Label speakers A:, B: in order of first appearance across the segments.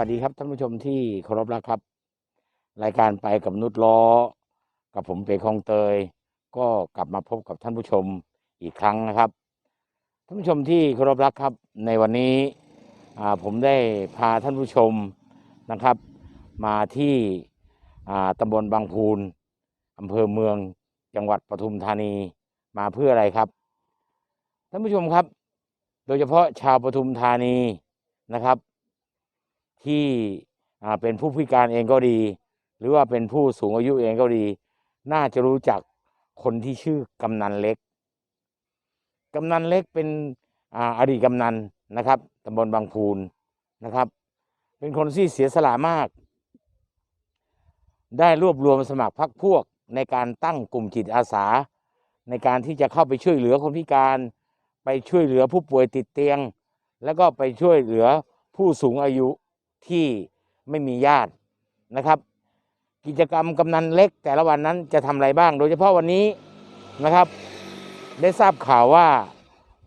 A: ัสวัสดีครับท่านผู้ชมที่เคารพรักครับ รายการไปกับนุชล้อ กับผมเปคองเตย ก็กลับมาพบกับท่านผู้ชมอีกครั้งนะครับ ท่านผู้ชมที่เคารพรักครับ ในวันนี้ผมได้พาท่านผู้ชมนะครับ มาที่ตำบลบางพูนอำเภอเมืองจังหวัดปทุมธานีมาเพื่ออะไรครับ ท่านผู้ชมครับ โดยเฉพาะชาวปทุมธานีนะครับ ที่เป็นผู้พิการเองก็ดี หรือว่าเป็นผู้สูงอายุเองก็ดี น่าจะรู้จักคนที่ชื่อกำนันเล็ก กำนันเล็กเป็นออดีตกำนันนะครับตำบลบางพูนนะครับ เป็นคนที่เสียสละมาก ได้รวบรวมสมัครพรรคพวกในการตั้งกลุ่มจิตอาสา ในการที่จะเข้าไปช่วยเหลือคนพิการ ไปช่วยเหลือผู้ป่วยติดเตียง แล้วก็ไปช่วยเหลือผู้สูงอายุ ที่ไม่มีญาตินะครับ กิจกรรมกำนันเล็กแต่ละวันนั้นจะทำอะไรบ้าง โดยเฉพาะวันนี้นะครับ ได้ทราบข่าวว่า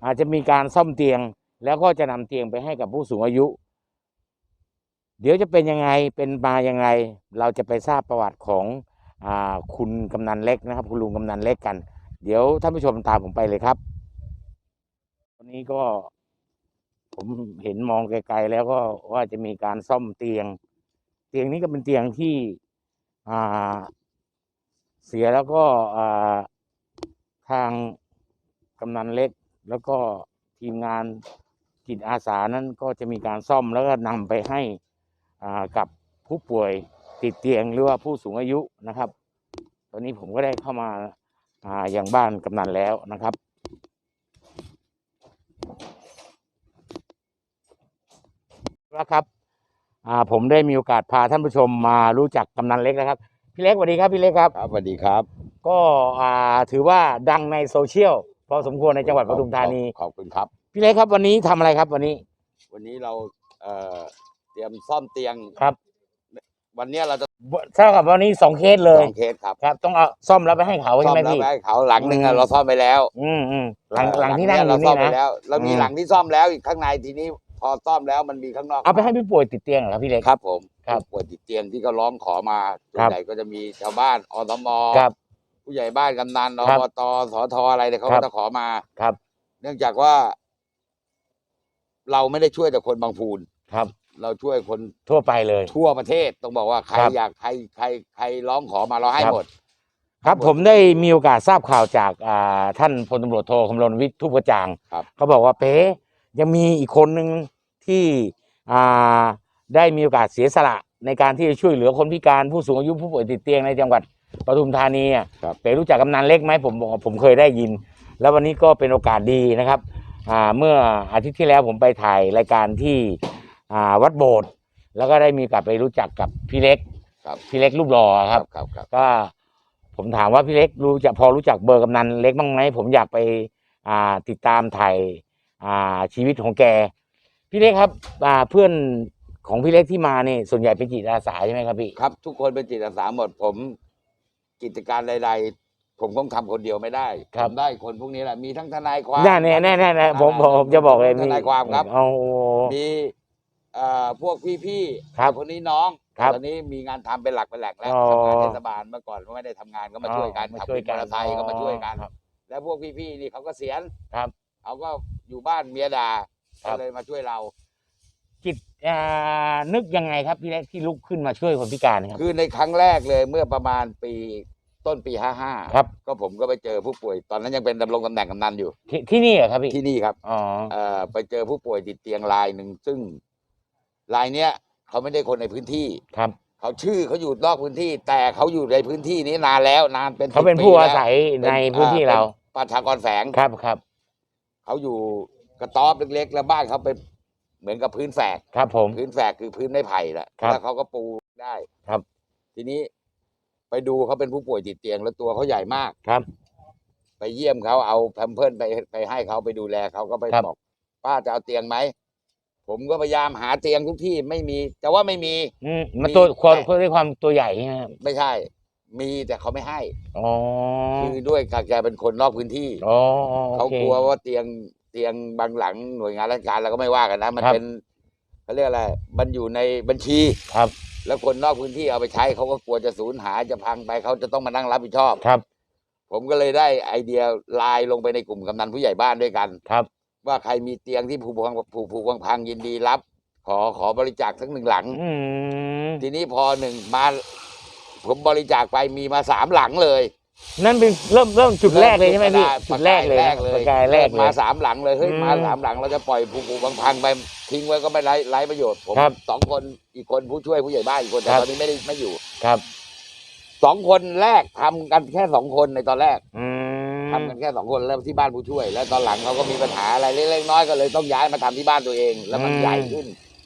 A: อาจจะมีการซ่อมเตียง แล้วก็จะนำเตียงไปให้กับผู้สูงอายุ เดี๋ยวจะเป็นยังไงเป็นมายังไง เราจะไปทราบประวัติของอาคุณกำนันเล็กนะครับ คุณลุงกำนันเล็กกัน เดี๋ยวท่านผู้ชมตามผมไปเลยครับตอนนี้ก็ ผมเห็นมองไกลๆแล้วก็ว่าจะมีการซ่อมเตียง เตียงนี้ก็เป็นเตียงที่อ่าเสียแล้วก็อ่าทางกำนันเล็ก แล้วก็ทีมงานจิตอาสานั้นก็จะมีการซ่อมแล้วก็นำไปให้กับผู้ป่วยติดเตียงหรือว่าผู้สูงอายุนะครับ ตอนนี้ผมก็ได้เข้ามาอาอย่างบ้านกำนันแล้วนะครับ นะครับอ่าผมได้มีโอกาสพาท่านผู้ชมมารู้จักกำนันเล็กนะครับ พี่เล็กสวัสดีครับพี่เล็กครับ
B: ครับสวัสดีครับ
A: ก็อ่าถือว่าดังในโซเชียลพอสมควรในจังหวัดปทุมธานี
B: ขอบคุณครับ
A: พี่เล็กครับวันนี้ทำอะไรครับวันนี้
B: วันนี้เราเอ่อเตรียมซ่อมเตียง
A: ครับ
B: วันนี้เราจะ
A: เท่ากับวันนี้สองเคสเลย
B: สองเคสครับ
A: ครับ ต้องเอาซ่อมแล้วไปให้เขา
B: ซ่
A: ใช่
B: อม
A: ไหม
B: แล้ว
A: พี่
B: ไปให้เขาหลังหนึ่ง
A: อื
B: อะ
A: ม
B: เราซ่อมไปแล้ว
A: อืมอืมหลัง
B: เอ่อ
A: หลังที่นั่งอ
B: เรา
A: ยู่
B: ซ่อ
A: นี่
B: มไป
A: นะ
B: แล้วเรามี
A: อืม
B: หลังที่ซ่อมแล้วอีกข้างในทีนี้พ อซ่อมแล้วมันมีข้างนอก
A: เอาไปให้ผู้ป่วยติดเตียงเหรอครับพี่เล็ก
B: ครับ ผม
A: ครับ
B: ผู้ป่วยติดเตียงที่เขาร้องขอมาส่ว
A: ครั
B: น
A: บ
B: ใหญ่ก็จะมีชาวบ้านอสม
A: ครับ
B: ผู้ใหญ่บ้านกำนัน
A: ครั
B: อบบตสทอะไรเนี่ยเขา
A: ครั
B: ก็
A: บ
B: จะขอมา
A: ครับ
B: เนื่องจากว่า เราไม่ได้ช่วยแต่คนบางพูน
A: ครับ
B: เราช่วยคน
A: ทั่วไปเลย
B: ทั่วประเทศ ต้องบอกว่าใคร
A: ครับ
B: อยากใครใครใครร้องขอมาเราให้
A: ครับ
B: หมด
A: ครับผมได้มีโอกาสทราบข่าวจากอ่าท่านพลตำรวจโทคำรณวิทย์ทุกกระจ่าง
B: ครับ
A: เขาบอกว่าเป๊ะยังมีอีกคนหนึ่ง ที่อ่าได้มีโอกาสเสียสละในการที่จะช่วยเหลือคนพิการผู้สูงอายุผู้ป่วยติดเตียงในจังหวัดปทุมธานีอะ
B: ครับ
A: เป๊ะรู้จักกำนันเล็กไหมผมบอกว่าผมเคยได้ยิน แล้ววันนี้ก็เป็นโอกาสดีนะครับอ่าเมื่ออาทิตย์ที่แล้วผมไปถ่ายรายการที่อ่าวัดโบสถ์แล้วก็ได้มีโอกาสไปรู้จักกับพี่เล็ก
B: ครับ
A: พี่เล็กรูปหล่อครับ
B: ครับครับ
A: ก็ผมถามว่าพี่เล็กรู้จะพอรู้จักเบอร์กำนันเล็กบ้างไหมผมอยากไปอ่าติดตามถ่ายอ่าชีวิตของแก พี่เล็กครับอ่าเพื่อนของพี่เล็กที่มาเนี่ยส่วนใหญ่เป็นจิตอาสาใช่ไหมครับพี่
B: ครับ ทุกคนเป็นจิตอาสาหมดผม กิจการใดๆ ผมต้องทำคนเดียวไม่ได้ผมได้คนพวกนี้แหละมีทั้งทนายความ
A: แน่แน่แน่แน่แน่ผมผมผมจะบอกเลย
B: ทนายความครับ
A: เอา
B: มีเอ่อพวกพี่ๆ
A: ครับ
B: คนนี้น้อง
A: ครับ
B: ตอนนี้มีงานทำเป็นหลักเป็นแหล่งแล้ว
A: อ๋อ
B: ทำงานเทศบาลเมื่อก่อนก็ไม่ได้ทำงานก็มาช่วยกัน
A: มา
B: ขับ
A: ช่วย
B: วิน
A: กั
B: มอนเตอร์ไซค์ก็มาช่วยกัน
A: ครับ
B: แล้วพวกพี่ๆนี่เขาก็เสียณ
A: ครับ
B: เขาก็อยู่บ้านเมียด่า
A: ครั
B: ก็
A: บ
B: เลยมาช่วยเรา
A: จิตอ่านึกยังไงครับพี่เล็กที่ลุกขึ้นมาช่วยคนพิการครับ
B: คือในครั้งแรกเลยเมื่อประมาณปีต้นปีห้าห้า
A: ครับ
B: ก็ผมก็ไปเจอผู้ป่วย ตอนนั้นยังเป็นดำรงตำแหน่งกำนันอยู่
A: ที่ที่นี่เหรอครับพี่
B: ที่นี่ครับ
A: อ๋อ
B: เอ่อไปเจอผู้ป่วยติดเตียงรายหนึ่งซึ่งรายเนี้ยเขาไม่ได้คนในพื้นที่
A: ครับ
B: เขาชื่อเขาอยู่นอกพื้นที่ แต่เขาอยู่ในพื้นที่นี้นานแล้วนานเป็น
A: เขาเป็น
B: 10
A: ผู้
B: ปี
A: อา
B: แล้ว
A: ศัย
B: ป็
A: ในพื้นที่เรา
B: ป็ประชากรแฝง
A: ครับครับ
B: เขาอยู่ กระต๊อบเล็กๆ แล้วบ้านเขาเป็นเหมือนกับพื้นแฝก
A: ครับผม
B: พื้นแฝกคือพื้นไม้ไผ่แหละ
A: ครับ
B: แล้วเขาก็ปูได้
A: ครับ
B: ทีนี้ไปดูเขาเป็นผู้ป่วยติดเตียง แล้วตัวเขาใหญ่มาก
A: ครับ
B: ไปเยี่ยมเขาเอาแพมเพิร์สไปไปให้เขาไปดูแลเขาก็ไป
A: ครับ
B: บอกป้าจะเอาเตียงไหมผมก็พยายามหาเตียงทุกที่ไม่มี แต่ว่าไม่มี
A: อืมมัน
B: มี
A: ตัวความ
B: แต่
A: ด้วยความตัวใหญ่ใช่ไหมครับ
B: ไม่ใช่ มีแต่เขาไม่ให้
A: อ๋อ
B: คือด้วยแกเป็นคนนอกพื้นที่
A: อ๋อโอ
B: เขา
A: เค
B: กลัวว่าเตียง เตียงบางหลังหน่วยงานราชการเราก็ไม่ว่ากันนะ มัน
A: ครับ
B: เป็นเขาเรียกอะไรมันอยู่ในบัญชี
A: ครับ
B: แล้วคนนอกพื้นที่เอาไปใช้เขาก็กลัวจะสูญหายจะพังไปเขาจะต้องมานั่งรับผิดชอบ
A: ครับ
B: ผมก็เลยได้ไอเดียไลน์ลงไปในกลุ่มกำนันผู้ใหญ่บ้านด้วยกัน
A: ครับ
B: ว่าใครมีเตียงที่ผูกพังผูกผูกพังๆยินดีรับ ขอขอบริจาคทั้งหนึ่งหลัง
A: อืม
B: ทีนี้พอหนึ่งมา ผมบริจาคไปมีมาสามหลังเลย
A: นั่นเป็นเริ่มเริ่มจุดแรกเลยใช่ไหมพี่จุดแรกเลย
B: แรกเลย
A: ประกายแรกเลย
B: มาสามหลังเลยเฮ้ย
A: อืม
B: มาสามหลังเราจะปล่อยผูกผูกพังๆไปทิ้งไว้ก็ไม่ไร้ไร้ประโยชน์ผม
A: ครับ
B: สองคนอีกคนผู้ช่วยผู้ใหญ่บ้านอีกคนแต่
A: ครับ
B: ตอนนี้ไม่ได้ไม่อยู่
A: ครับ
B: สองคนแรกทำกันแค่สองคนในตอนแรก
A: อืม
B: ทำกันแค่สองคนแล้วที่บ้านผู้ช่วย แล้วตอนหลังเขาก็มีปัญหาอะไรเล็กๆน้อยๆก็เลยต้องย้ายมาทำที่บ้านตัวเอง แล้วมัน
A: อืม
B: ใหญ่ขึ้น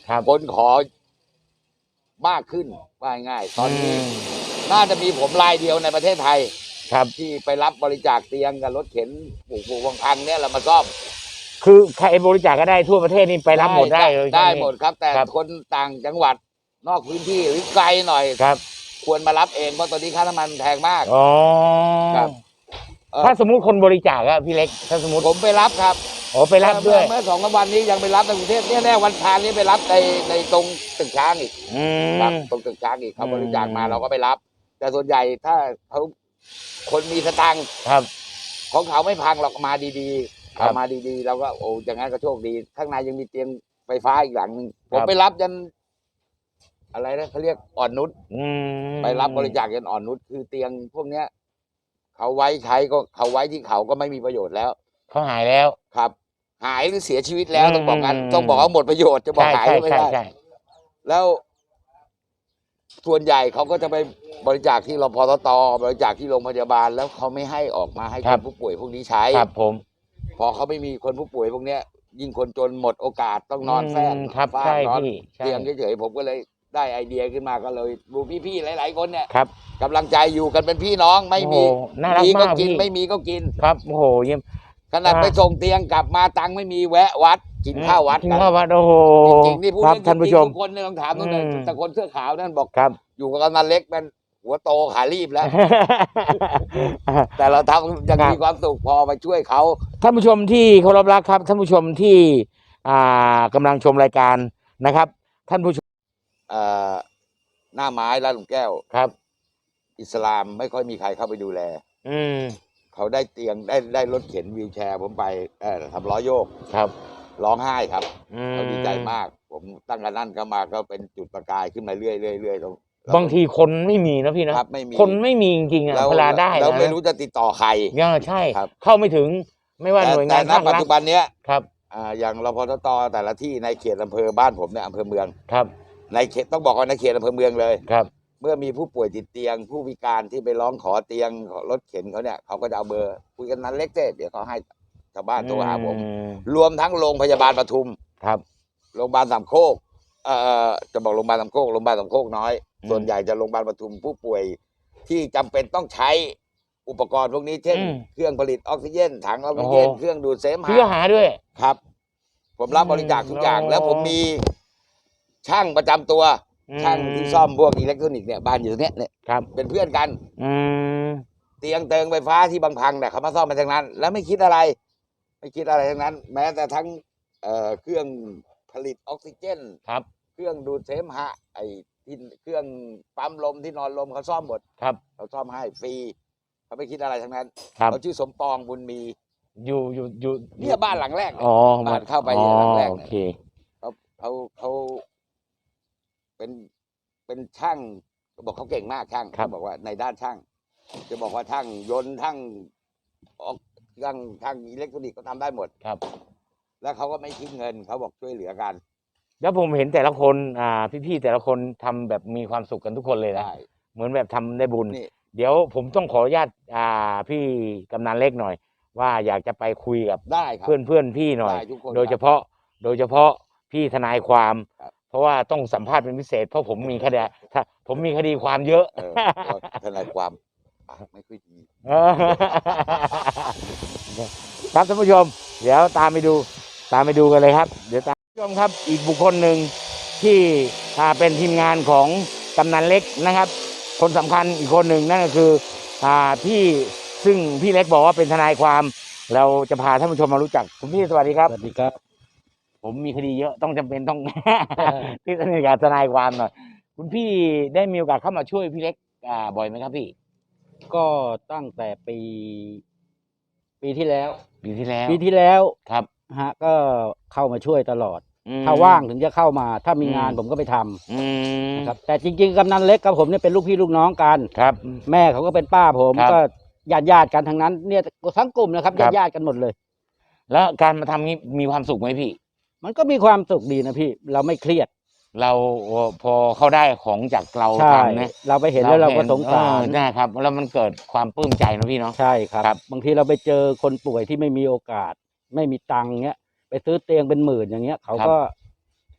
A: ครับ
B: คนขอมากขึ้นว่าง่ายๆตอนนี้
A: ม
B: น่าจะมีผมรายเดียวในประเทศไทย
A: ครับ
B: ที่ไปรับบริจาคเตียงกับรถเข็นปลูกปลูกพังๆเนี่ยเรามาซ่อม
A: คือใครบริจาคก็ได้ทั่วประเทศนี่ไปรับหมดได้เลย
B: ได้
A: ใช่ไห
B: มดครับ แต่
A: ครับ
B: คนต่างจังหวัดนอกพื้นที่หรือไกลหน่อย
A: ครับ
B: ควรมารับเองเพราะตอนนี้ค่าน้ำมันแพงมาก
A: อ๋อ
B: ครับเอ่อ
A: ถ้าสมมุติคนบริจาคอะพี่เล็ก ถ้าสมมติ
B: ผมไปรับครับ
A: อ๋อไปรับด้วย
B: เมื่อสองสามวันนี้ยังไปรับในกรุงเทพเนี่ยแน่วันพานนี้ไปรับในในตรงตึกช้างอีก
A: อื
B: ครับ
A: ม
B: ตรงตึกช้างอีกเขา
A: อืม
B: บริจาคมาเราก็ไปรับ แต่ส่วนใหญ่ถ้าเขา คนมีสตังค์
A: ครับ
B: ของเขาไม่พังหรอกมาดีๆ
A: ครับ
B: เอามาดีๆเราก็โอ้อย่างนั้นก็โชคดี ข้างในยังมีเตียงไฟฟ้าอีกหลังหนึงผม
A: ครับ
B: ไปรับยัน อะไรนะเขาเรียกอ่อนนุช
A: อืม
B: ไปรับบริจาคยันอ่อนนุชคือเตียงพวกเนี้ย เขาไว้ใช้ก็เขาไว้ที่เขาก็ไม่มีประโยชน์แล้ว
A: เขาหายแล้ว
B: ครับ หายหรือเสียชีวิตแล้ว
A: อืม
B: ต้องบอกกันต้องบอกว่าหมดประโยชน์จะบอก
A: ใช่
B: หาย
A: ใช่
B: ก็ไม่
A: ใช่
B: ได้
A: ใช่
B: แล้ว ส่วนใหญ่เขาก็จะไปบริจาคที่รพตตบริจาคที่โรงพยาบาลแล้วเขาไม่ให้ออกมาให้คนผู้ป่วยพวกนี้ใช้
A: ครับผม
B: พอเขาไม่มีคนผู้ป่วยพวกเนี้ย ยิ่งคนจนหมดโอกาสต้องนอนแฟน
A: มครับ
B: ฟ้า
A: ใช่
B: นอน
A: พี่ใช่
B: เตียงเฉยๆผมก็เลยได้ไอเดียขึ้นมาก็เลยดูพี่ๆหลาย ๆ คนเนี่ย
A: ครับ
B: กำลังใจอยู่กันเป็นพี่น้องไม่มี
A: โอ้โหน่ารัก
B: มีก็
A: มาก
B: กิน
A: พี่
B: ไม่มีก็กิน
A: ครับโอ้โหเยี่ยม
B: ขนาด
A: อ่า
B: ไปส่งเตียงกลับมาตังค์ไม่มีแวะวัด กินข้าววัด
A: กิน
B: กัน
A: ข้าววัดโอ้โห
B: จริงๆนี่พูด
A: ครับ
B: เรื่อง
A: ท่านผู้ชม
B: จริงๆทุกคนเนี่ยต้องถามตรงนั้น
A: อืม
B: แต่คนเสื้อขาวนั่นบอก
A: ครับ
B: อยู่กับกำนันเล็กมันหัวโตขารีบแล้ว แต่เราทำยัง
A: ครับ
B: มีความสุขพอไปช่วยเขา
A: ท่านผู้ชมที่เคารพรักครับ ท่านผู้ชมที่อ่ากำลังชมรายการนะครับ ท่านผู้ชม
B: เอ่อหน้าไม้ร้านหลุมแก้ว
A: ครับ
B: อิสลามไม่ค่อยมีใครเข้าไปดูแล
A: อืม
B: เขาได้เตียงได้ได้รถเข็นวีลแชร์ผมไปเออทำล้อโยก
A: ครับ
B: ร้องไห้ครับ
A: อืม
B: เขาดีใจมาก ผมตั้งแต่นั้นก็มาก็เป็นจุดประกายขึ้นมาเรื่อยๆเรื่อยๆตรง
A: บางทีคนไม่มีนะพี่นะ ครับ
B: ไม่มี
A: คนไม่มีจริงๆอะ
B: แล้ว
A: เวลาได้
B: เรา
A: นะ
B: ไม่รู้จะติดต่อใคร
A: เนี่ยใช่
B: ครับ
A: เข้าไม่ถึงไม่ว่าห
B: แต่
A: น่วย
B: แต่
A: งาน
B: ณ
A: ภาค
B: ปัจ
A: รัฐ
B: จุบันเนี้ย
A: ครับ
B: อ่าอย่างรพตตแต่ละที่ในเขตอำเภอบ้านผมเนี่ยอำเภอเมือง
A: ครับ
B: ในเขตต้องบอกว่าในเขตอำเภอเมืองเลย
A: ครับ
B: เมื่อมีผู้ป่วยติดเตียง ผู้พิการที่ไปร้องขอเตียงขอรถเข็นเขาเนี่ยเขาก็จะเอาเบอร์คุยกันนั้นเล็กเจ๊เดี๋ยวเขาให้ ชาวบ้านโทรหาผม
A: อืม
B: รวมทั้งโรงพยาบาลปทุม
A: ครับ
B: โรงพยาบาลสามโคกเอ่อจะบอกโรงพยาบาลสามโคกโรงพยาบาลสามโคกน้อย ส่วนใหญ่จะโรงพยาบาลปทุมผู้ป่วยที่จำเป็นต้องใช้อุปกรณ์พวกนี้เช่น
A: อืม
B: เครื่องผลิตออกซิเจนถังออกซิเจน
A: โอ้โห
B: เครื่องดูดเสม
A: เพื่อ
B: หะ
A: หาด้วย
B: ครับ ผมรับบริจาคทุกอย่าง
A: อืม
B: แล้วผมมีช่างประจำตัวช่างที่ซ่อมพวกอิเล็กทรอนิกส์เนี่ยบ้านอยู่ตรงเนี้ยเนี่ย
A: ครับ
B: เป็นเพื่อนกัน
A: อืม
B: เตียงเติงไฟฟ้าที่บางพังเนี่ยเขามาซ่อมมาทั้งนั้น แล้วไม่คิดอะไร ไม่คิดอะไรทั้งนั้น แม้แต่ทั้งเอ่อเครื่องผลิตออกซิเจน
A: ครับ
B: เครื่องดูดเสมหะไอ้ที่เครื่องปั๊มลมที่นอนลมเขาซ่อมหมด
A: ครับ
B: เขาซ่อมให้ฟรีเขาไม่คิดอะไรทั้งนั้น
A: ครับ
B: เขาชื่อสมปองบุญมี
A: อยู่อยู่อยู่
B: เนี่ยบ้านหลังแรกเนี่ย
A: อ๋อ
B: บ้านเข้าไปเนี่ยหลังแรก
A: อ๋อ
B: เนี่ย
A: โอเค
B: เขาเขาเขาเป็นเป็นช่างเขาบอกเขาเก่งมากช่าง
A: ครับ
B: เขาบอกว่าในด้านช่าง จะบอกว่าช่างยนต์ช่างอ อกช่างช่างอิเล็กทรอนิกส์ก็ทำได้หมด
A: ครับ
B: แล้วเขาก็ไม่คิดเงินเขาบอกช่วยเหลือกัน
A: แล้วผมเห็นแต่ละคนอ่าพี่ๆแต่ละคนทำแบบมีความสุขกันทุกคนเลยนะ
B: ได้
A: เหมือนแบบทำได้บุญ
B: นี่
A: เดี๋ยวผมต้องขออนุญาตอ่าพี่กำนันเล็กหน่อย ว่าอยากจะไปคุยกับ
B: ได้ครับ
A: เพื่อนเพื่อนๆพี่หน่อย
B: ได้ทุกคน
A: โดยเฉพาะโดยเฉพาะพี่ทนายความ
B: ครับ
A: เพราะว่าต้องสัมภาษณ์เป็นพิเศษ เพราะผมมีคดีถ้าผมมีคดีความเยอะ
B: เออก็ทนายความปากไม่ค่อยดี
A: ครับท่านผู้ชม เดี๋ยวตามไปดู ตามไปดูกันเลยครับ เดี๋ยวตามผู้ชมครับ อีกบุคคลหนึ่งที่อ่าเป็นทีมงานของกำนันเล็กนะครับ คนสำคัญอีกคนหนึ่งนั่นก็คืออ่าพี่ซึ่งพี่เล็กบอกว่าเป็นทนายความ เราจะพาท่านผู้ชมมารู้จักคุณพี่สวัสดีครับ
C: สวัสดีครับผ
A: ผมมีคดีเยอะต้องจำเป็นต้องที่สนิทกับทนายความหน่อยคุณพี่ได้มีโอกาสเข้ามาช่วยพี่เล็กอ่าบ่อยไหมครับพี่
C: ก็ตั้งแต่ปี ปีที่แล้ว
A: ปีที่แล้ว
C: ปีที่แล้ว
A: ครับ
C: ฮะ ก็เข้ามาช่วยตลอด
A: อืม
C: ถ้าว่างถึงจะเข้ามา ถ้ามีงาน
A: อืม
C: ผมก็ไปทำ
A: อืม
C: นะครับ แต่จริง ๆกำนันเล็กกับผมเนี่ยเป็นลูกพี่ลูกน้องกัน
A: ครับ
C: แม่เขาก็เป็นป้าผม
A: ครับ
C: ก็ญาติญาติๆกันทั้งนั้น เนี่ยทั้งกลุ่มนะครับ
A: ครั
C: ญา
A: บ
C: ติญาติๆกันหมดเลย
A: แล้วการมาทำนี้มีความสุขไหมพี่
C: มันก็มีความสุขดีนะพี่ เราไม่เครียด
A: เราพอเขาได้ของจากเรา
C: ใช่
A: ทำนะ
C: เราไปเห็นแล้วเราก็สงสาร
A: เออนะครับ แล้วมันเกิดความปลื้มใจนะพี่เนาะ
C: ใช่ครับ
A: ครับ
C: บางทีเราไปเจอคนป่วยที่ไม่มีโอกาส ไม่มีตังค์เงี้ย ไปซื้อเตียงเป็นหมื่นอย่างเงี้ย เขาก็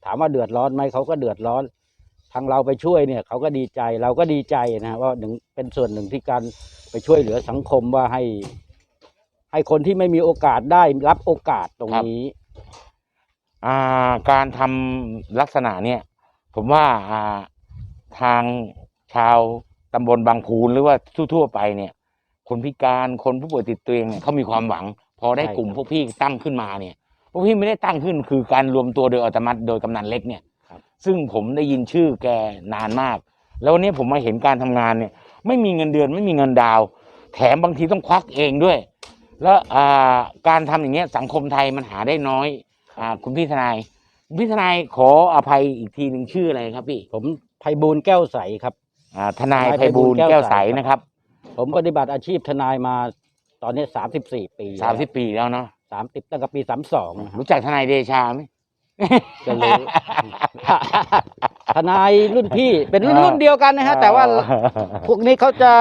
C: ถามว่าเดือดร้อนไหมเขาก็เดือดร้อน ทางเราไปช่วยเนี่ย เขาก็ดีใจเราก็ดีใจนะว่าหนึ่งเป็นส่วนหนึ่งที่การไปช่วยเหลือสังคมว่าให้ ให้คนที่ไม่มีโอกาสได้รับโอกาสตรงนี้
A: อ่าการทำลักษณะเนี่ย ผมว่าอ่าทางชาวตำบลบางพูนหรือว่าทั่วๆไปเนี่ย คนพิการคนผู้ป่วยติดเตียงเนี่ยเขามีความหวัง พอได้
C: ใช่
A: กลุ่ม
C: ครับ
A: พวกพี่ตั้งขึ้นมาเนี่ย พวกพี่ไม่ได้ตั้งขึ้นคือการรวมตัวโดยอัตโนมัติโดยกำนันเล็กเนี่ย
C: ครับ
A: ซึ่งผมได้ยินชื่อแกนานมาก แล้ววันนี้ผมมาเห็นการทำงานเนี่ย ไม่มีเงินเดือนไม่มีเงินดาวน์แถมบางทีต้องควักเองด้วย แล้วอ่าการทำอย่างเงี้ยสังคมไทยมันหาได้น้อย อ่าคุณพี่ทนายคุณพี่ทนายขออภัยอีกทีหนึ่งชื่ออะไรครับพี่
C: ผมไพบูลย์แก้วใสครับ
A: อ่าทนาย
C: ทนาย
A: ไพบูลย์
C: ไพบูลย์แก้
A: แก้ว
C: ว
A: ใส
C: ใส
A: นะครับ
C: ผมปฏิบัติอาชีพทนายมาตอนนี้สามสิบสี่ปี
A: สามสิบปีแล้วเนาะ
C: สามสิบตั้งแต่ปีสามสอง
A: รู้จักทนายเดชาไหม
C: จะรู้ทนายรุ่นพี่เป็นรุ่น
A: อ่า
C: รุ่นเดียวกันนะฮะ แต่ว่าพวกนี้เขาจะ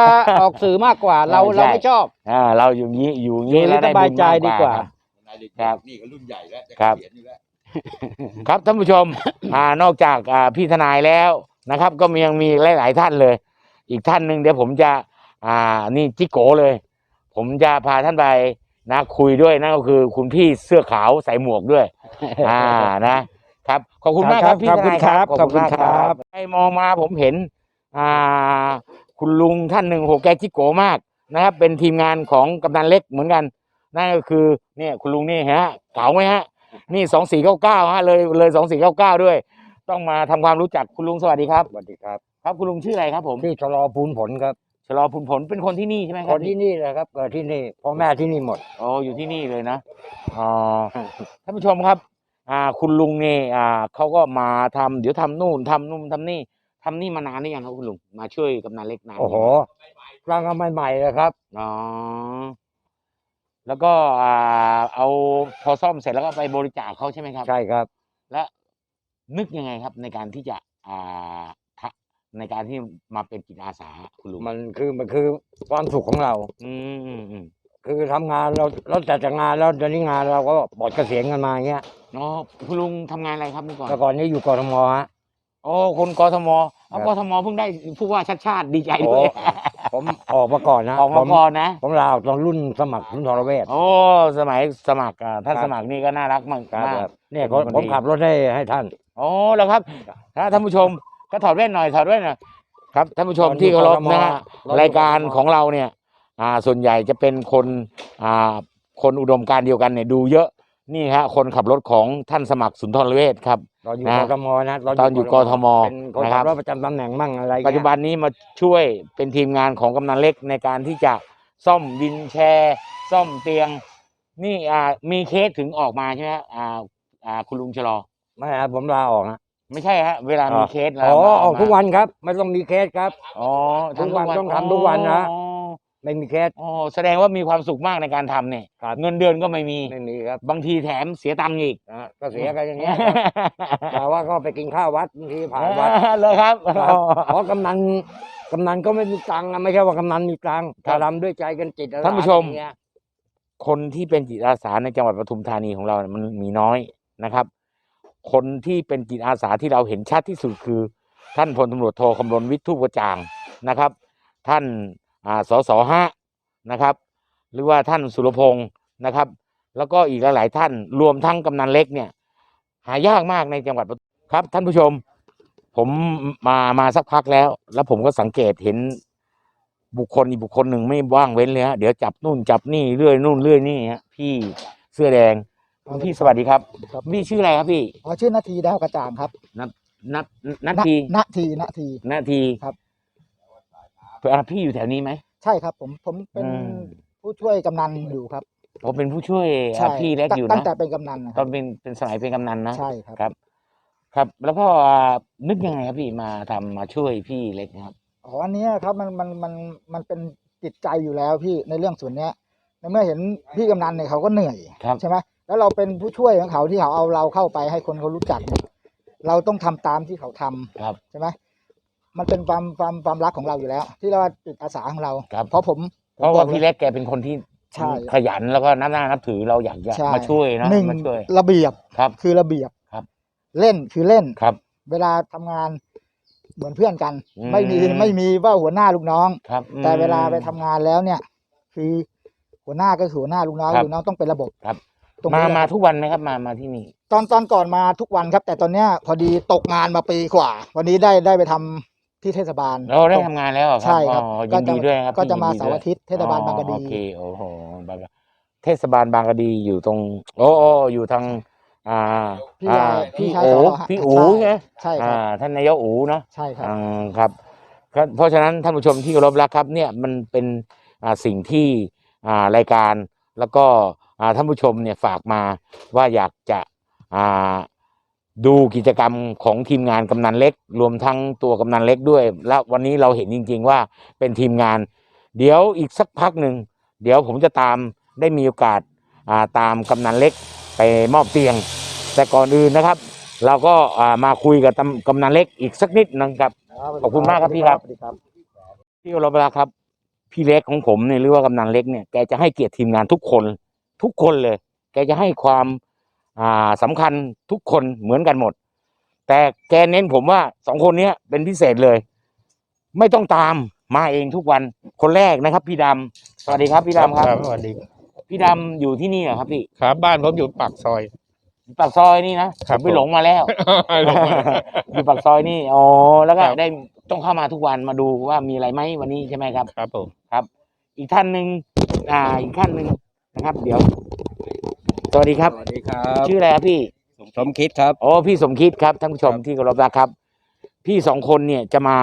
C: ออกสื่อมากกว่าเรา
A: ใช่
C: เราไม่ชอบ
A: อ่าเราอยู่งี้อยู่
C: อยู่
A: งี้แล้วได้
C: สบายใจ
A: บุญม
C: ดีกว่า
A: ครับ
B: นายเด็ก
A: ครับ
B: นี่ก็รุ่นใหญ่แล้วจะ
A: ครับ
B: เขียนอยู่แล้ว
A: ครับท่านผู้ชม อ่านอกจากอ่าพี่ทนายแล้วนะครับ ก็มียังมีหลาย ๆ ท่านเลย อีกท่านหนึ่งเดี๋ยวผมจะ อ่านี่จิโกเลย ผมจะพาท่านไปนะคุยด้วยนั่นก็คือคุณพี่เสื้อขาวใส่หมวกด้วย อ่านะครับขอบคุณมากครับพี่
C: ขอบ
A: ท
C: คุณ
A: นาย
C: ครับ
A: ขอบคุณ
C: ขอบคุณ
A: มากค
C: ครั
A: รับบไปมองมาผมเห็น อ่า คุณลุงท่านหนึ่งโหแกจิโกมากนะครับ เป็นทีมงานของกำนันเล็กเหมือนกัน นั่นก็คือเนี่ยคุณลุงนี่ฮะเก๋าไหมฮะ นี่สองสี่เก้าเก้าฮะเลยเลยสองสี่เก้าเก้าด้วย ต้องมาทำความรู้จักคุณลุงสวัสดีครับ
C: สวัสดีครับ
A: ครับคุณลุงชื่ออะไรครับผม
C: ที่ชะลอพูนผลครับ
A: ชะลอพุนผลเป็นคนที่นี่ใช่ไหมค
C: ครับนที่นี่แหละครับเกิดที่นี่พ่อแม่ที่นี่หมด
A: อ๋ออยู่ที่นี่เลยนะอ๋อท่านผู้ชมครับอ่าคุณลุงนี่อ่าเขาก็มาทำเดี๋ยวทำนู่นทำนู่นทำนี่ทำนี่มานานหรือยังครับคุณลุงมาช่วยกำนันเล็กนาน
C: โอ้โหร่างกันใหม่ๆเลยครับ
A: อ๋อ แล้วก็อ่าเอาพอซ่อมเสร็จแล้วก็ไปบริจาคเขาใช่ไหมครับ
C: ใช่ครับ
A: และนึกยังไงครับในการที่จะอ่าทะในการที่มาเป็นจิตอาสาคุณลุง
D: มันคือมันคือความสุขของเรา
A: อืมอืมอืม
D: คือทำงานเราเราจัดจากงานแล้วตอนนี้งานเราก็ปลดเกษียณกันมาอย่างเงี้ย
A: อ๋อคุณลุงทำงานอะไรครับเมื่อก่อน
D: แต่ก่อนนี้อยู่กทมฮะ
A: โอ้คนกทมเอา
D: ครับ
A: กทมเพิ่งได้ผู้ว่าชัดชาติดีใจด้วย
D: โอ้ ผมออกมาก่อนนะ
A: ออก
D: ผ
A: มามก่อนนะ
D: ผมลาออกตอนรุ่นสมัครสุนทรเวช
A: โอ้สมัยสมัครอ่าท่าน
D: ครับ
A: สมัครนี่ก็น่ารักมาก
D: ครับ
A: มาก
D: ครับเนี่ย
A: เป็น
D: ผม
A: คน
D: ผม
A: ดี
D: ขับรถให้ให้ท่าน
A: โอ้แล้วครับถ้าท่านผู้ชมก็ถอดแว่นหน่อยถอดแว่นหน่อยครับท่านผู้ชม
D: ตอนอยู่
A: ที่เคารพ
D: กทม
A: นะฮะ
D: ตอนอยู่
A: รายการ
D: กทม
A: ของเราเนี่ย อ่าส่วนใหญ่จะเป็นคนอ่าคนอุดมการณ์เดียวกันเนี่ยดูเยอะนี่ฮะคนขับรถของท่านสมัครสุนทรเวชครับ
D: ตอนอยู่
A: นะ
D: กทมนะ
A: ตอนอยู่กทม
D: เป็นคน
A: นะครั
D: ขั
A: บ
D: บ รถประจำตำแหน่งมั่งอะไรเงี้ย
A: ปัจจุบันนี้มาช่วยเป็นทีมงานของกำนันเล็กในการที่จะซ่อมวินแชร์ ซ่อมเตียง นี่อ่ามีเคสถึงออกมาใช่ไหมฮะอ่าอ่าคุณลุงชะลอ
D: ไม่ครับผมลาออกนะ
A: ไม่ใช่ฮะ เวลามีเคส
D: อ๋อ
A: เรา
D: ออกทุกวันครับ ไม่ต้องมีเคสครับ
A: อ๋อ
D: ทุกวันต้องทำทุกวันนะ
A: อ๋อ
D: ไม่มีเคส
A: อ๋อแสดงว่ามีความสุขมากในการทำเนี่ย
D: ครับ
A: เงินเดือนก็ไม่มี
D: ไม่มีครับ
A: บางทีแถมเสียตังค์อีก
D: นะก็เสียกันอย่างเงี้ยครับแต่ว่าก็ไปกินข้าววัดบางทีผ่านวัด
A: เลยครับ
D: ครับเพราะกำนันกำนันก็ไม่มีตังค์อะไม่ใช่ว่ากำนันมีตังค์
A: ครับ
D: แต่ทำด้วยใจกันจิตอส
A: ท่านผู้ชม
D: อย่างเงี้ย
A: คนที่เป็นจิตอาสาในจังหวัดปทุมธานีของเราเนี่ยมันมีน้อยนะครับ คนที่เป็นจิตอาสาที่เราเห็นชัดที่สุดคือ ท่านพลตำรวจโทคำรณวิทย์ทูปกระจ่างนะครับ ท่าน อ่าสสห้านะครับ หรือว่าท่านสุรพงศ์นะครับ แล้วก็อีกหลาย ๆ ท่านรวมทั้งกำนันเล็กเนี่ย หายากมากในจังหวัดปทุมครับ ท่านผู้ชม ผมมามาสักพักแล้ว แล้วผมก็สังเกตเห็นบุคคลอีกบุคคลหนึ่งไม่ว่างเว้นเลยฮะเดี๋ยวจับนู่นจับนี่เรื่อยนู่นเรื่อยนี่ฮะพี่เสื้อแดงคุณพี่สวัสดีครับ
E: ครับ
A: พี่ชื่ออะไรครับพี่
E: อ๋อชื่อนาทีดาวกระจ่างครับ
A: นัทนัทนัทที
E: นาทีนาที
A: นาที
E: ครับ
A: อ่า พี่อยู่แถวนี้ไหม
E: ใช่ครับ ผมผมเป็น
A: อืม
E: ผู้ช่วยกำนันอยู่ครับ
A: ผมเป็นผู้ช่วย
E: ใช่
A: อ่าพี่เล็กอยู่
E: ตั้ง
A: นะ
E: แต่เป็นกำนันนะค
A: ตอ
E: รั
A: น
E: บ
A: เป็นเป็นสมัยเป็นกำนันนะ
E: ใช่ครับ
A: ครับ ครับ แล้วก็อ่านึกยังไงครับพี่มาทำมาช่วยพี่เล็กนะครับ
E: อ๋ออันเนี้ยครับมันมันมันมันเป็นจิตใจอยู่แล้วพี่ในเรื่องส่วนเนี้ยในเมื่อเห็นพี่กำนันเนี่ยเขาก็เหนื่อย
A: ครับ
E: ใช่ไหมแล้วเราเป็นผู้ช่วยของเขาที่เขาเอาเราเข้าไปให้คนเขารู้จักเนี่ยเราต้องทำตามที่เขาทำ
A: ครับ
E: ใช่ไหม มันเป็นความความความรักของเราอยู่แล้ว ที่เราจิตอาสาของเรา
A: ครับ
E: เพราะผม
A: เพราะว่า
E: ผมบอก
A: พี่เล็กแกเป็นคนที่
E: ใช่
A: ขยันแล้วก็นับหน้านับถือเราอยากจะ
E: ใช่
A: มาช่วยนะ
E: หนึ่ง
A: มาช่วย
E: ระเบียบ
A: ครับ
E: คือระเบียบ
A: ครับ
E: เล่นคือเล่น
A: ครับ
E: เวลาทำงานเหมือนเพื่อนกัน
A: อืม
E: ไม่มีไม่มีว่าหัวหน้าลูกน้อง
A: ครับอืม
E: แต่เวลาไปทำงานแล้วเนี่ย คือหัวหน้าก็คือหัวหน้าลูกน้อง
A: ครับ
E: ลูกน้องต้องเป็นระบบ
A: ครับ
E: ตรง
A: มา
E: นี้แหละ
A: มาทุกวันไหมครับมามาที่นี่
E: ตอนตอนก่อนมาทุกวันครับ แต่ตอนเนี้ยพอดีตกงานมาปีกว่า วันนี้ได้ได้ไปทำ ที่เทศบาล
A: เราได้ทำงานแล้วเหอครับ
E: ใช่ครับ
A: อ๋อ
E: ก็
A: ยิน
E: จะ
A: ดีด้วยครับ
E: ก็จะ
A: พี่
E: มา
A: ยินดี
E: เสาร์
A: ด้วย
E: อาทิตย์เทศบาลบางกะดี
A: อ๋อโอเคโอ้โหบางกะเทศบาลบางกะดีอยู่ตรง โอ้โอ้อยู่ทาง อ่า
E: พี่
A: อ่า
E: ชายพี่
A: พี่
E: ชาย
A: โอ
E: สอฮะ
A: พี่อู
E: ใช่
A: ใช่ไหม
E: ใช่ค
A: อ่า
E: รับ
A: ท่านนายกอูเนาะ
E: ใช่ครับ
A: อ่าครับก็เพราะฉะนั้นท่านผู้ชมที่เคารพรักครับเนี่ยมันเป็นอ่าสิ่งที่อ่ารายการแล้วก็อ่าท่านผู้ชมเนี่ยฝากมาว่าอยากจะอ่า ดูกิจกรรมของทีมงานกำนันเล็ก รวมทั้งตัวกำนันเล็กด้วย และวันนี้เราเห็นจริง ๆ ว่าเป็นทีมงาน เดี๋ยวอีกสักพักหนึ่งเดี๋ยวผมจะตามได้มีโอกาสอ่าตามกำนันเล็กไปมอบเตียง แต่ก่อนอื่นนะครับ เราก็อ่ามาคุยกับตำกำนันเล็กอีกสักนิดนะครับขอบคุณมากครับพี่ครับ
E: สวัสดีครับ
A: พี่เราเวลาครับ พี่เล็กของผมเนี่ยหรือว่ากำนันเล็กเนี่ยแกจะให้เกียรติทีมงานทุกคน ทุกคนเลย แกจะให้ความ อ่าสำคัญทุกคนเหมือนกันหมด แต่แกเน้นผมว่าสองคนเนี้ยเป็นพิเศษเลย ไม่ต้องตามมาเองทุกวันคนแรกนะครับ พี่ดำสวัสดีครับพี่ดำครับ
D: สวัสดี
A: พี่ดำอยู่ที่นี่เหรอครับพี่
D: ครับ บ้านผมอยู่ปากซอย
A: ปากซอยนี่นะครับผมไป
D: ผม
A: หลงมาแล้วอยู่ปากซอยนี่อ๋อแล้วก็
D: ครับ
A: ได้ต้องเข้ามาทุกวันมาดูว่ามีอะไรไหมวันนี้ใช่ไหมครับ
D: ครับผม
A: ครับอีกท่านหนึ่งอ่าอีกท่านหนึ่งนะครับ เดี๋ยวส วัสดีครับ
F: สวัสดีครับ
A: ชื่ออะไรครับพี่
F: สมคิดครับ
A: โอ้พี่สมคิดครับท่านผู้ชม
F: ครับ
A: ที่เคารพรักครับ พี่สองคนเนี่ยจะมา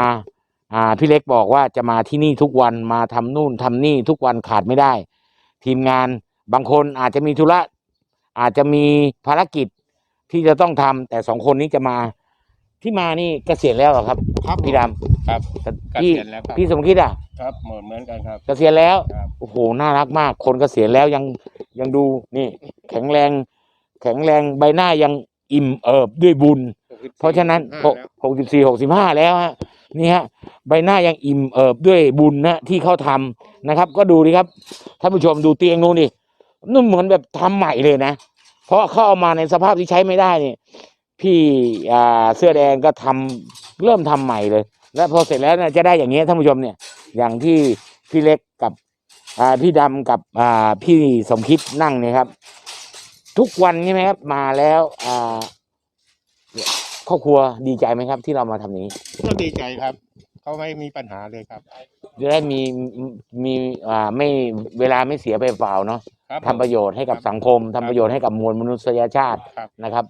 A: อ่า พี่เล็กบอกว่าจะมาที่นี่ทุกวันมาทำนู่นทำนี่ทุกวันขาดไม่ได้ ทีมงานบางคนอาจจะมีธุระ อาจจะมีภารกิจที่จะต้องทำแต่สองคนนี้จะมา ที่มานี่เกษียณแล้วเหรอครับ
D: ครับ
A: พี่ด
D: ครับำ
A: แต่
D: เก
A: พี่
D: ษียณแล้วครับ
A: พี่สมคิดอะ
D: ครับเหมือนเหมือนกันครับ
A: เกษียณแล้ว
D: ครับ
A: โอ้โห น่ารักมาก คนเกษียณแล้วยัง ยังดูนี่ แข็งแรง แข็งแรงใบหน้ายังอิ่มเอิบด้วยบุญ เพราะฉะนั้นหกสิบสี่หกสิบห้าแล้วฮะนี่ฮะใบหน้ายังอิ่มเอิบด้วยบุญนะที่เขาทำนะครับ ก็ดูดิครับท่านผู้ชมดูเตียงนู้นดินุ่มเหมือนแบบทำใหม่เลยนะ เพราะเขาเอามาในสภาพที่ใช้ไม่ได้เนี่ยพี่อ่าเสื้อแดงก็ทำเริ่มทำใหม่เลย และพอเสร็จแล้วเนี่ยจะได้อย่างเงี้ยท่านผู้ชมเนี่ย อย่างที่พี่เล็กกับ อ่าพี่ดำกับอ่าพี่สมคิดนั่งเนี่ยครับ ทุกวันใช่ไหมครับ มาแล้วอ่าครอบครัวดีใจไหมครับ ที่เรามาทำอย่างนี้
D: ก็ดีใจครับเขาไม่มีปัญหาเลยครับ
A: จะได้มีมีอ่าไม่เวลาไม่เสียไปเปล่าเนาะ
D: ครับ
A: ทำประโยชน์ให้กับสังคมทำประโยชน์ให้กับมวลมนุษยชาติ
D: ครับ
A: นะครับ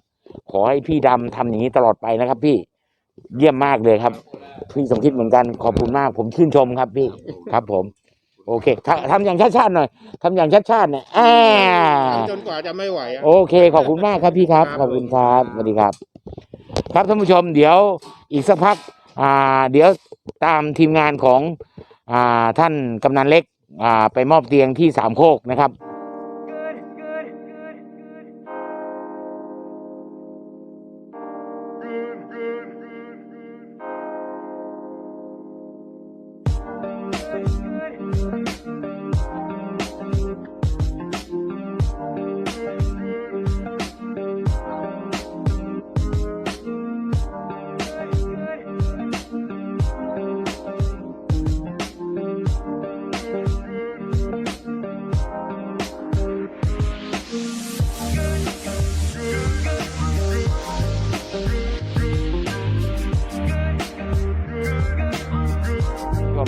A: ขอให้พี่ดำทำอย่างนี้ตลอดไปนะครับ พี่เยี่ยมมากเลยครับ พี่สมคิดเหมือนกันขอบคุณมาก ผมชื่นชมครับพี่ครับผม โอเคทำทำอย่างชาติชาติหน่อยทำอย่างชาติชาติเนี่ยอ่า
D: จนกว่าจะไม่ไหวอะ
A: โอเค ขอบคุณมากครับพี่ครับ ขอบคุณครับสวัสดีครับ ครับท่านผู้ชม เดี๋ยวอีกสักพัก อ่า เดี๋ยวตามทีมงานของ อ่าท่านกำนันเล็ก อ่า ไปมอบเตียงที่สามโคกนะครับ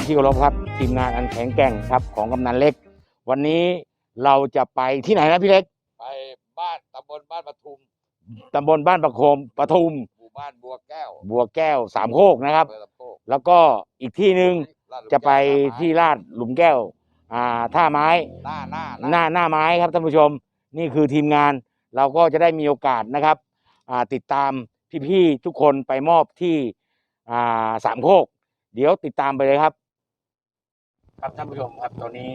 A: ที่เคารพครับทีมงานอันแข็งแกร่งครับของกำนันเล็ก วันนี้เราจะไปที่ไหนนะพี่เล็ก
B: ไปบ้านตำบลปทุม
A: ตำบลบ้านประโคมปทุม
B: หมู่บ้านบัวแก้ว
A: บัวแก้วสามโคกนะครับ
B: อำเภอลำโพก
A: แล้วก็อีกที่หนึ่ง
B: ลาดหลุม
A: จะไป
B: แก้ว
A: ที่ลาดหลุมแก้วอ่าท่าไม้
B: หน้าหน้า
A: หน้าหน้าไม้ครับท่านผู้ชมนี่คือทีมงานเราก็จะได้มีโอกาสนะครับอ่าติดตามพี่ๆทุกคนไปมอบที่อ่าสามโคก เดี๋ยวติดตามไปเลยครับ ครับท่านผู้ชมครับตอนนี้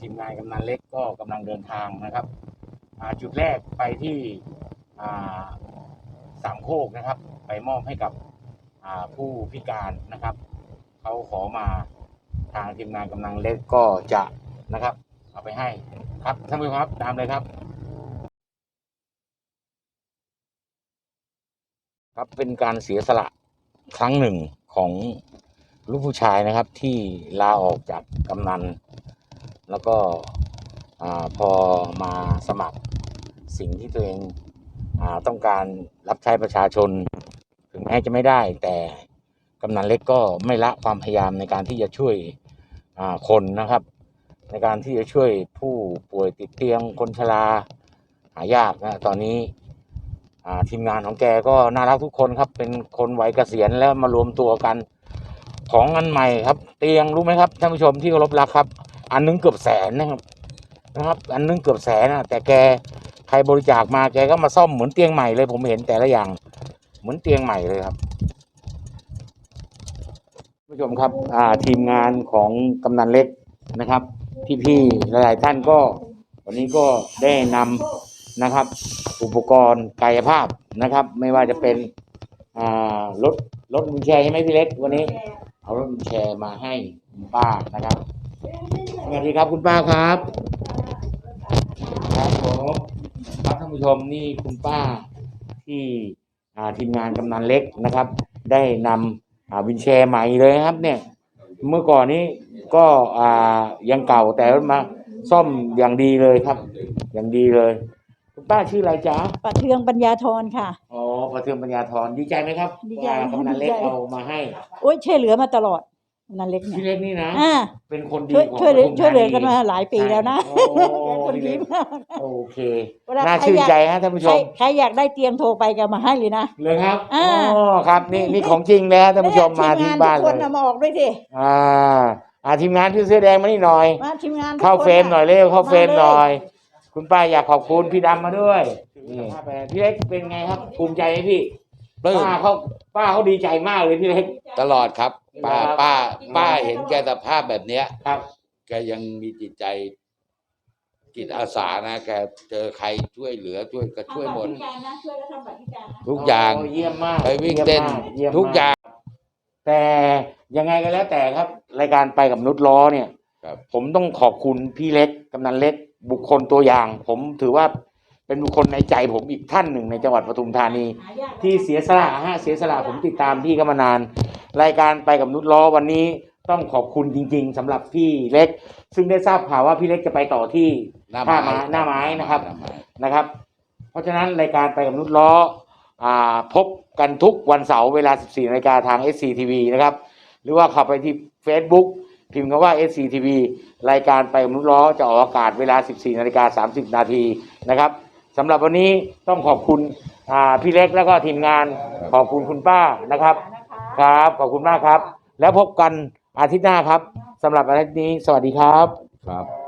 A: ทีมงานกำนันเล็กก็กำลังเดินทางนะครับจุดแรกไปที่สามโคกนะครับ ไปมอบให้กับผู้พิการนะครับเขาขอมาทางทีมงานกำนันเล็กก็จะนะครับ เอาไปให้ครับท่านผู้ชมครับตามเลยครับ ครับเป็นการเสียสละครั้งหนึ่งของ ลูกผู้ชายนะครับที่ลาออกจากกำนัน แล้วก็อพอมาสมัครสิ่งที่ตัวเองอต้องการรับใช้ประชาชน ถึงแม้จะไม่ได้ แต่กำนันเล็กก็ไม่ละความพยายามในการที่จะช่วยคนนะครับ ในการที่จะช่วยผู้ป่วยติดเตียงคนชราหายากนะตอนนี้ทีมงานของแกก็น่ารักทุกคนครับเป็นคนวัยเกษียณแล้วมารวมตัวกัน ของอันใหม่ครับ เตียงรู้ไหมครับท่านผู้ชมที่เคารพรักครับ อันนึงเกือบแสนนะครับนะครับ อันนึงเกือบแสนนะแต่แกใครบริจาคมาแกก็มาซ่อมเหมือนเตียงใหม่เลย ผมเห็นแต่ละอย่าง เหมือนเตียงใหม่เลยครับท่านผู้ชมครับอ่าทีมงานของกำนันเล็กนะครับพี่ๆหลาย ๆ ท่านก็ วันนี้ก็ได้นำนะครับ อุปกรณ์กายภาพนะครับ ไม่ว่าจะเป็นอ่ารถรถวินแชร์ใช่ไหมพี่เล็กวันนี้ เอารถวินแชร์มาให้คุณป้านะครับ สวัสดีครับคุณป้าครับ ครับผมครับท่านผู้ชมนี่คุณป้าที่อ่าทีมงานกำนันเล็กนะครับ ได้นำอ่าวินแชร์ใหม่เลยนะครับ เนี่ย เมื่อก่อนนี้ก็อ่ายังเก่าแต่มาซ่อมอย่างดีเลยครับ อย่างดีเลย คุณป้าชื่ออะไรจ๊ะ
F: ประเทืองปัญญาธรค่ะ
A: อ๋อ ประเทืองปัญญาธรดีใจไหมครับ
F: ดีใจ
A: ว่ากำนันเล็ก
F: ดีใจ
A: เอามาให้
F: โอ้ยช่วยเหลือมาตลอดนันเล็กเนี่ย
A: พี่เล็กนี่นะ
F: อ่า
A: เป็นคนดี
F: ช่วย
A: ของ
F: ช่วยเหลือ
A: ปทุธ
F: ช่วยเหลือกันมาหลายปีแล้วนะ
A: โอ้
F: คน
A: พี่เล็
F: ยิ้
A: ก
F: มมาก
A: โอเค
F: เวลา
A: น่า
F: ใคร
A: ชื่น
F: อยาก
A: ใจฮะท่านผู้ช
F: ใคร
A: ม
F: ใครอยากได้เตียงโทรไปก็มาให้เลยนะ
A: เลยครับ
F: อ่า
A: อ๋อครับนี่นี่ของจริงเลยฮะท่านผู้ชมมาที่
F: ทีง
A: บ้าน
F: ทุก
A: เล
F: คน
A: ย
F: นะมาออกด้วยสิ
A: อ่าอ่าทีมงานพี่เสื้อแดงมานี่หน่อย
F: มาทีมงานทุก
A: เข้า
F: คน
A: เฟรมหน่อยเร็วเข้าเฟรม
F: มาล
A: หน่อย คุณป้าอยากขอบคุณพี่ดำมาด้วยนี่พี่เล็กเป็นไงครับ ภูมิใจไหมพี่
B: ปลื้ม
A: ป้าเขาป้าเขาดีใจมากเลยพี่เล็ก
B: ตลอดครับ ป้า
A: ครับ
B: ป้า ป้าเห็นแกสภาพแบบเนี้ย
A: ครับ
B: แกยังมีจิตใจ จิตอาสานะแกเจอใครช่วยเหลือช่วยก็ช่วยหมด
F: ทำบัตรพิการนะช่วยแล้วทำบัตรพิการนะ
B: ทุกอย่าง
A: โเยี่ยมมาก
B: ไปวิ่งเต้น
A: ยี่มม
B: ทุกอย่าง
A: แต่ยังไงก็แล้วแต่ครับ รายการไปกับนุชล้อเนี่ย
B: ครับ
A: ผมต้องขอบคุณพี่เล็กกำนันเล็ก บุคคลตัวอย่าง ผมถือว่าเป็นบุคคลในใจผมอีกท่านหนึ่งในจังหวัดปทุมธานี
F: หายาก
A: ที่เสียสละฮะเสียสละผมติดตามพี่ก็มานาน รายการไปกับนุชล้อวันนี้ต้องขอบคุณจริง ๆสำหรับพี่เล็ก ซึ่งได้ทราบข่าวว่าพี่เล็กจะไปต่อที่
B: หน้า
A: ท่า
B: ไม้
A: ไม้หน้าไม้นะครับ
B: หน้าไม้
A: นะครับ เพราะฉะนั้นรายการไปกับนุชล้ออ่าพบกันทุกวันเสาร์เวลา 14นาฬิกาทาง SCTV นะครับ หรือว่าเข้าไปที่ Facebook พิมพ์คำว่า SCTV รายการไปมนุษย์ล้อจะออกอากาศเวลา 14นาฬิกา30 นาทีนะครับสำหรับวันนี้ต้องขอบคุณพี่เล็กแล้วก็ทีมงานขอบคุณคุณป้านะครับ ครับ ขอบคุณมากครับ แล้วพบกันอาทิตย์หน้าครับสำหรับอาทิตย์นี้ สวัสดีครับ
B: ครับ